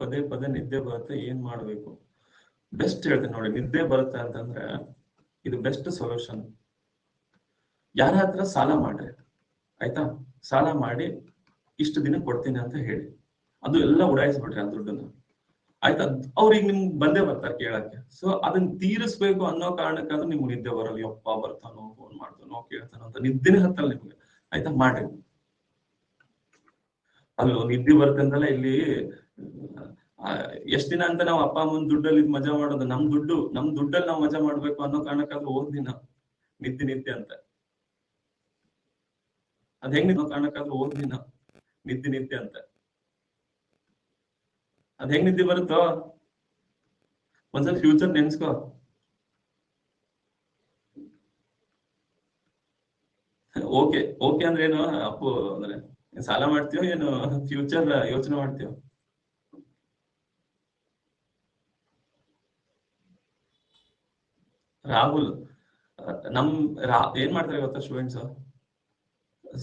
ಪದೇ ಪದೇ ನಿದ್ದೆ ಬರುತ್ತೆ, ಏನ್ ಮಾಡ್ಬೇಕು? ಬೆಸ್ಟ್ ಹೇಳ್ತೇನೆ ನೋಡಿ, ನಿದ್ದೆ ಬರುತ್ತೆ ಅಂತಂದ್ರೆ ಇದು ಬೆಸ್ಟ್ ಸೊಲ್ಯೂಷನ್ ಯಾರ ಹತ್ರ ಸಾಲ ಮಾಡ್ರಿ, ಆಯ್ತಾ? ಸಾಲ ಮಾಡಿ ಇಷ್ಟು ದಿನ ಕೊಡ್ತೀನಿ ಅಂತ ಹೇಳಿ. ಅದು ಎಲ್ಲ ಉಡಾಯಿಸ್ಬಿಟ್ರಿ ಆ ದುಡ್ಡನ್ನ. ಆಯ್ತಾ? ಅವ್ರಿಗೆ ನಿಮ್ಗೆ ಬಂದೇ ಬರ್ತಾರೆ ಕೇಳಕ್ಕೆ. ಸೊ ಅದನ್ನ ತೀರಿಸ್ಬೇಕು ಅನ್ನೋ ಕಾರಣಕ್ಕಾದ್ರೂ ನಿಮ್ಗೆ ನಿದ್ದೆ ಬರಲ್ಲ. ಯಪ್ಪ, ಬರ್ತಾನೋ ಫೋನ್ ಮಾಡ್ತಾನೋ, ಕೇಳ್ತಾನೋ ಅಂತ. ನಿದ್ದೆನೇ ಹತ್ತಲ್ಲ ನಿಮ್ಗೆ. ಆಯ್ತಾ? ಮಾಡ್ರಿ. ಅಲ್ಲೋ ನಿದ್ದೆ ಬರ್ತಂದಲ್ಲ ಇಲ್ಲಿ ಎಷ್ಟ್ ದಿನ ಅಂತ ನಾವು ಅಪ್ಪ, ಅಮ್ಮನ ದುಡ್ಡಲ್ಲಿ ಇದ್ ಮಜಾ ಮಾಡೋದು, ನಮ್ ದುಡ್ಡು, ನಮ್ ದುಡ್ಡಲ್ಲಿ ನಾವು ಮಜಾ ಮಾಡ್ಬೇಕು ಅನ್ನೋ ಕಾರಣಕ್ಕಾದ್ರೂ ಓದ್ದಿನ ನಿದ್ದೆ ನಿದ್ದೆ ಅಂತ. ಅದ್ ಹೆಂಗ್ ಕಾರಣಕ್ಕಾದ್ರೂ ಓದ್ದಿನ ನಿದ್ದೆ ನಿದ್ದೆ ಅಂತ. ಅದ್ ಹೆಂಗ್ ನಿದ್ದೆ ಬರುತ್ತೋ? ಒಂದ್ಸಲ ಫ್ಯೂಚರ್ ನೆನ್ಸ್ಕೋ. ಓಕೆ ಓಕೆ ಅಂದ್ರೆ ಏನು? ಅಪ್ಪು ಅಂದ್ರೆ ಸಾಲ ಮಾಡ್ತೀವೋ ಏನು ಫ್ಯೂಚರ್ ಯೋಚನೆ ಮಾಡ್ತೀವೋ ರಾಹುಲ್, ನಮ್ ರಾ, ಏನ್ ಮಾಡ್ತಾರೆ ಇವತ್ತು ಸ್ಟೂಡೆಂಟ್ಸ್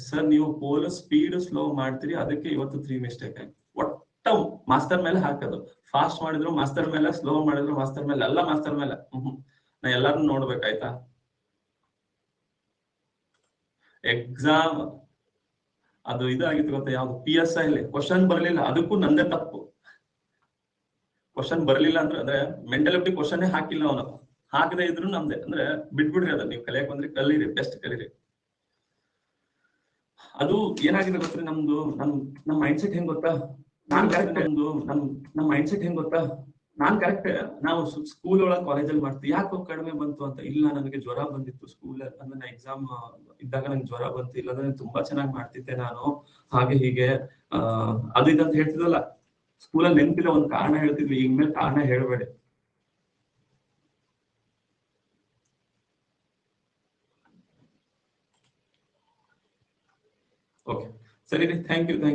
ಸರ್ ನೀವು ಪೋಲ್ ಸ್ಪೀಡ್ ಸ್ಲೋ ಮಾಡ್ತೀರಿ, ಅದಕ್ಕೆ ಇವತ್ತು ತ್ರೀ ಮಿಸ್ಟೇಕ್ ಆಯ್ತು ಒಟ್ಟ ಮಾಸ್ತರ್ ಮೇಲೆ ಹಾಕೋದು. ಫಾಸ್ಟ್ ಮಾಡಿದ್ರು ಮಾಸ್ತರ್ ಮೇಲೆ ಸ್ಲೋ ಮಾಡಿದ್ರು ಮಾಸ್ತರ್ ಮೇಲೆ, ಎಲ್ಲ ಮಾಸ್ತರ್ ಮೇಲೆ. ಹ್ಮ್ ನಾ ಎಲ್ಲಾರು ನೋಡ್ಬೇಕಾಯ್ತಾ ಎಕ್ಸಾಮ್ ಅದು ಇದಾಗಿತ್ತು ಗೊತ್ತಾ? ಯಾವ್ದು? ಪಿ ಎಸ್ ಐ ಕ್ವಶನ್ ಬರ್ಲಿಲ್ಲ. ಅದಕ್ಕೂ ನಂದೇ ತಪ್ಪು. ಕ್ವಶನ್ ಬರ್ಲಿಲ್ಲ ಅಂದ್ರೆ ಅಂದ್ರೆ ಮೆಂಟಲಿಟಿ ಕ್ವಶನ್ ಹಾಕಿಲ್ಲ ಅವನು. ಹಾಕದೆ ಇದ್ರು ನಮ್ದೆ ಅಂದ್ರೆ ಬಿಟ್ಬಿಡ್ರಿ ಅದ ನೀವು ಕಲಿಯಕ್ ಬಂದ್ರೆ ಕಲೀರಿ ಬೆಸ್ಟ್ ಕಲೀರಿ. ಅದು ಏನಾಗಿದೆ ಗೊತ್ತ್ರಿ ನಮ್ದು? ನಮ್ ನಮ್ ಮೈಂಡ್ ಸೆಟ್ ಹೆಂಗ್ ಗೊತ್ತಾ? ನಾನ್ ನಮ್ ನಮ್ ಮೈಂಡ್ ಸೆಟ್ ಹೆಂಗ್ ಗೊತ್ತಾ? ನಾನ್ ಕರೆಕ್ಟ್ ನಾವು ಸ್ಕೂಲ್ ಒಳಗ್ ಕಾಲೇಜಲ್ಲಿ ಮಾಡ್ತೀವಿ. ಯಾಕೆ ಕಡಿಮೆ ಬಂತು ಅಂತ. ಇಲ್ಲ, ನನಗೆ ಜ್ವರ ಬಂದಿತ್ತು ಸ್ಕೂಲ್ ಅಂದ್ರೆ ಎಕ್ಸಾಮ್ ಇದ್ದಾಗ ನಂಗೆ ಜ್ವರ ಬಂತು. ಇಲ್ಲಾಂದ್ರೆ ತುಂಬಾ ಚೆನ್ನಾಗಿ ಮಾಡ್ತಿದ್ದೆ ನಾನು. ಹಾಗೆ ಹೀಗೆ ಅಹ್ ಅದು ಇದಂತ ಹೇಳ್ತಿದ್ವಲ್ಲ ಸ್ಕೂಲಲ್ಲಿ ನೆನಪಿಲ್ಲ, ಒಂದ್ ಕಾರಣ ಹೇಳ್ತಿದ್ವಿ. ಈಗ ಮೇಲೆ ಕಾರಣ ಹೇಳ್ಬೇಡಿ. ಓಕೆ ಸರಿ ಥ್ಯಾಂಕ್ ಯು ಥ್ಯಾಂಕ್